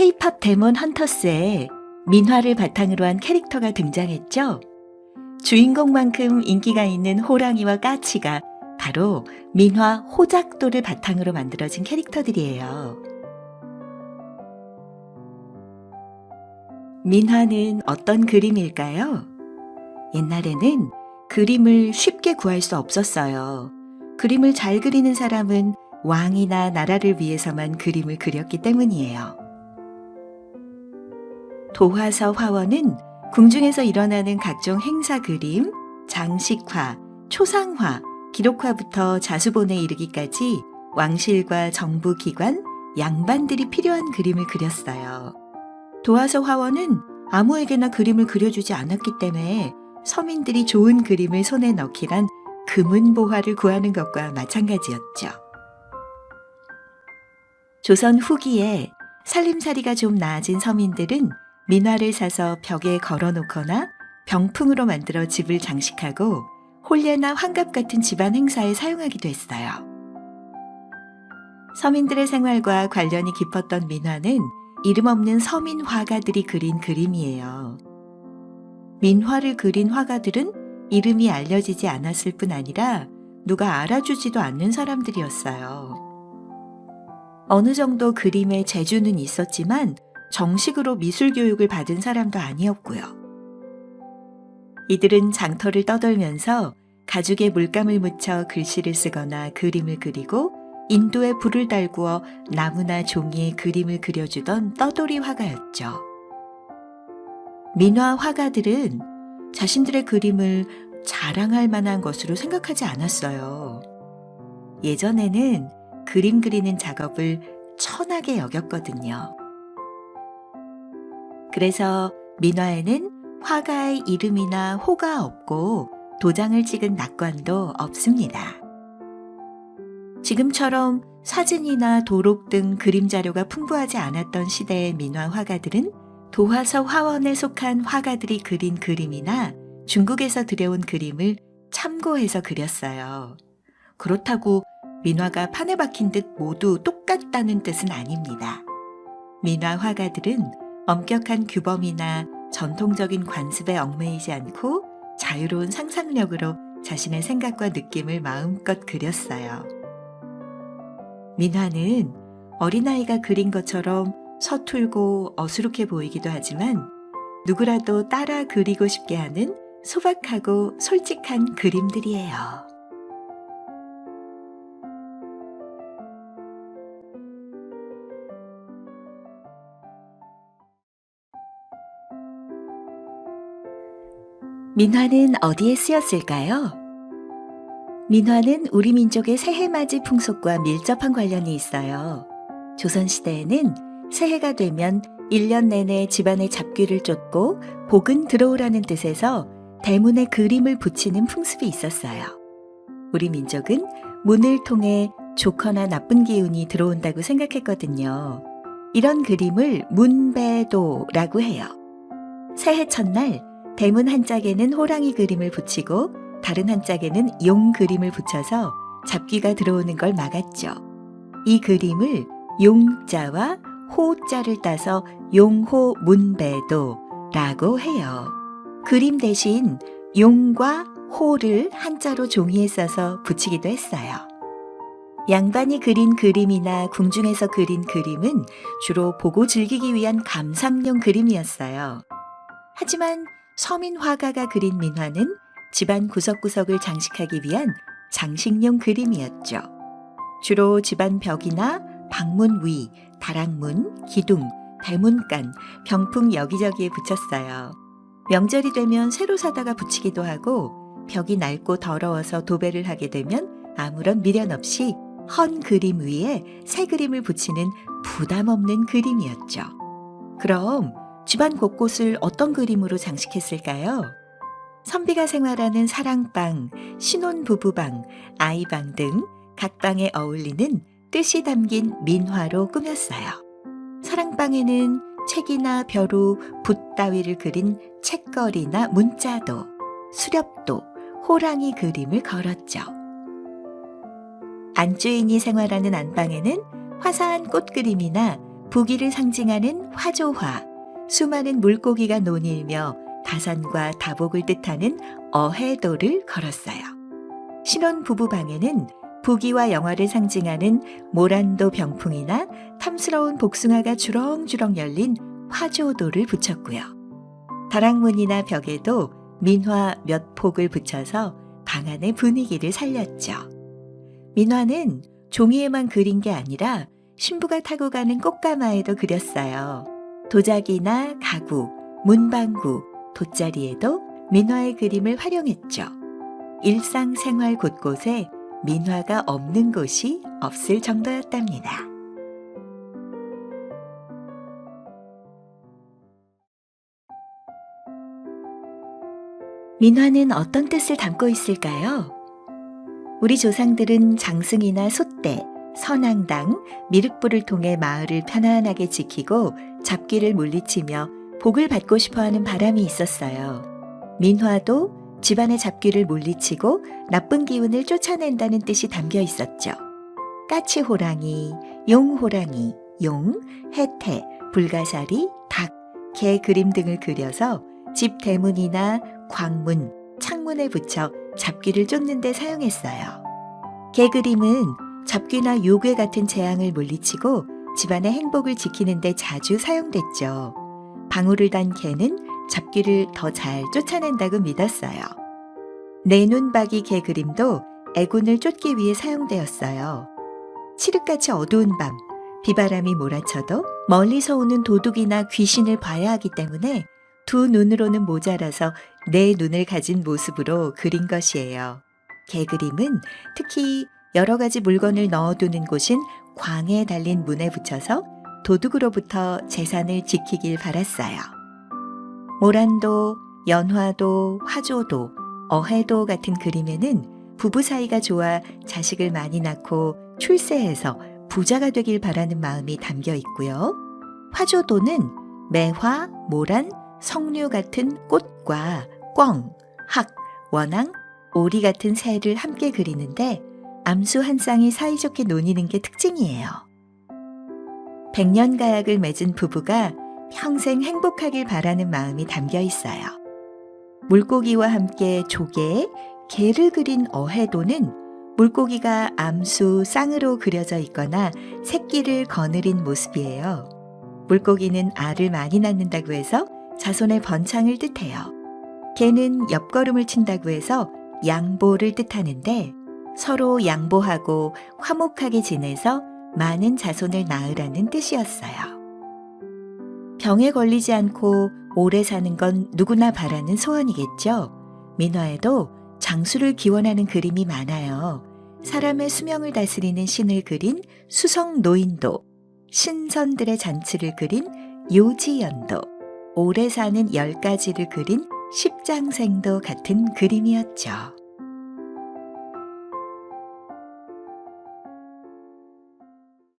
K-팝 데몬 헌터스에 민화를 바탕으로 한 캐릭터가 등장했죠. 주인공만큼 인기가 있는 호랑이와 까치가 바로 민화 호작도를 바탕으로 만들어진 캐릭터들이에요. 민화는 어떤 그림일까요? 옛날에는 그림을 쉽게 구할 수 없었어요. 그림을 잘 그리는 사람은 왕이나 나라를 위해서만 그림을 그렸기 때문이에요. 도화서 화원은 궁중에서 일어나는 각종 행사 그림, 장식화, 초상화, 기록화부터 자수본에 이르기까지 왕실과 정부 기관, 양반들이 필요한 그림을 그렸어요. 도화서 화원은 아무에게나 그림을 그려주지 않았기 때문에 서민들이 좋은 그림을 손에 넣기란 금은보화를 구하는 것과 마찬가지였죠. 조선 후기에 살림살이가 좀 나아진 서민들은 민화를 사서 벽에 걸어 놓거나 병풍으로 만들어 집을 장식하고 혼례나 환갑 같은 집안 행사에 사용하기도 했어요. 서민들의 생활과 관련이 깊었던 민화는 이름 없는 서민 화가들이 그린 그림이에요. 민화를 그린 화가들은 이름이 알려지지 않았을 뿐 아니라 누가 알아주지도 않는 사람들이었어요. 어느 정도 그림의 재주는 있었지만 정식으로 미술 교육을 받은 사람도 아니었고요. 이들은 장터를 떠돌면서 가죽에 물감을 묻혀 글씨를 쓰거나 그림을 그리고 인도에 불을 달구어 나무나 종이에 그림을 그려주던 떠돌이 화가였죠. 민화 화가들은 자신들의 그림을 자랑할 만한 것으로 생각하지 않았어요. 예전에는 그림 그리는 작업을 천하게 여겼거든요. 그래서 민화에는 화가의 이름이나 호가 없고 도장을 찍은 낙관도 없습니다. 지금처럼 사진이나 도록 등 그림 자료가 풍부하지 않았던 시대의 민화 화가들은 도화서 화원에 속한 화가들이 그린 그림이나 중국에서 들여온 그림을 참고해서 그렸어요. 그렇다고 민화가 판에 박힌 듯 모두 똑같다는 뜻은 아닙니다. 민화 화가들은 엄격한 규범이나 전통적인 관습에 얽매이지 않고 자유로운 상상력으로 자신의 생각과 느낌을 마음껏 그렸어요. 민화는 어린아이가 그린 것처럼 서툴고 어수룩해 보이기도 하지만 누구라도 따라 그리고 싶게 하는 소박하고 솔직한 그림들이에요. 민화는 어디에 쓰였을까요? 민화는 우리 민족의 새해맞이 풍속과 밀접한 관련이 있어요. 조선시대에는 새해가 되면 1년 내내 집안의 잡귀를 쫓고 복은 들어오라는 뜻에서 대문에 그림을 붙이는 풍습이 있었어요. 우리 민족은 문을 통해 좋거나 나쁜 기운이 들어온다고 생각했거든요. 이런 그림을 문배도라고 해요. 새해 첫날 대문 한 짝에는 호랑이 그림을 붙이고 다른 한 짝에는 용 그림을 붙여서 잡귀가 들어오는 걸 막았죠. 이 그림을 용자와 호자를 따서 용호 문배도라고 해요. 그림 대신 용과 호를 한자로 종이에 써서 붙이기도 했어요. 양반이 그린 그림이나 궁중에서 그린 그림은 주로 보고 즐기기 위한 감상용 그림이었어요. 하지만 서민 화가가 그린 민화는 집안 구석구석을 장식하기 위한 장식용 그림이었죠. 주로 집안 벽이나 방문 위, 다락문, 기둥, 대문간, 병풍 여기저기에 붙였어요. 명절이 되면 새로 사다가 붙이기도 하고 벽이 낡고 더러워서 도배를 하게 되면 아무런 미련 없이 헌 그림 위에 새 그림을 붙이는 부담 없는 그림이었죠. 그럼 집안 곳곳을 어떤 그림으로 장식했을까요? 선비가 생활하는 사랑방, 신혼부부방, 아이방 등 각 방에 어울리는 뜻이 담긴 민화로 꾸몄어요. 사랑방에는 책이나 벼루, 붓 따위를 그린 책걸이나 문자도, 수렵도, 호랑이 그림을 걸었죠. 안주인이 생활하는 안방에는 화사한 꽃 그림이나 부귀를 상징하는 화조화, 수많은 물고기가 논일며 다산과 다복을 뜻하는 어해도를 걸었어요. 신혼 부부 방에는 부귀와 영화를 상징하는 모란도 병풍이나 탐스러운 복숭아가 주렁주렁 열린 화조도를 붙였고요. 다락문이나 벽에도 민화 몇 폭을 붙여서 방 안의 분위기를 살렸죠. 민화는 종이에만 그린 게 아니라 신부가 타고 가는 꽃가마에도 그렸어요. 도자기나 가구, 문방구, 돗자리에도 민화의 그림을 활용했죠. 일상생활 곳곳에 민화가 없는 곳이 없을 정도였답니다. 민화는 어떤 뜻을 담고 있을까요? 우리 조상들은 장승이나 소떼, 선앙당, 미륵불을 통해 마을을 편안하게 지키고 잡기를 물리치며 복을 받고 싶어 하는 바람이 있었어요. 민화도 집안의 잡기를 물리치고 나쁜 기운을 쫓아낸다는 뜻이 담겨 있었죠. 까치 호랑이, 용 호랑이, 용, 해태, 불가사리, 닭, 개 그림 등을 그려서 집 대문이나 광문, 창문에 붙여 잡기를 쫓는 데 사용했어요. 개 그림은 잡귀나 요괴 같은 재앙을 물리치고 집안의 행복을 지키는 데 자주 사용됐죠. 방울을 단 개는 잡귀를 더 잘 쫓아낸다고 믿었어요. 내눈박이 개 그림도 애군을 쫓기 위해 사용되었어요. 칠흑같이 어두운 밤, 비바람이 몰아쳐도 멀리서 오는 도둑이나 귀신을 봐야 하기 때문에 두 눈으로는 모자라서 네 눈을 가진 모습으로 그린 것이에요. 개 그림은 특히 여러 가지 물건을 넣어두는 곳인 광에 달린 문에 붙여서 도둑으로부터 재산을 지키길 바랐어요. 모란도, 연화도, 화조도, 어해도 같은 그림에는 부부 사이가 좋아 자식을 많이 낳고 출세해서 부자가 되길 바라는 마음이 담겨 있고요. 화조도는 매화, 모란, 석류 같은 꽃과 꿩, 학, 원앙, 오리 같은 새를 함께 그리는데 암수 한 쌍이 사이좋게 논이는 게 특징이에요. 백년 가약을 맺은 부부가 평생 행복하길 바라는 마음이 담겨 있어요. 물고기와 함께 조개, 개를 그린 어해도는 물고기가 암수, 쌍으로 그려져 있거나 새끼를 거느린 모습이에요. 물고기는 알을 많이 낳는다고 해서 자손의 번창을 뜻해요. 개는 옆걸음을 친다고 해서 양보를 뜻하는데 서로 양보하고 화목하게 지내서 많은 자손을 낳으라는 뜻이었어요. 병에 걸리지 않고 오래 사는 건 누구나 바라는 소원이겠죠. 민화에도 장수를 기원하는 그림이 많아요. 사람의 수명을 다스리는 신을 그린 수성 노인도, 신선들의 잔치를 그린 요지연도, 오래 사는 열 가지를 그린 십장생도 같은 그림이었죠.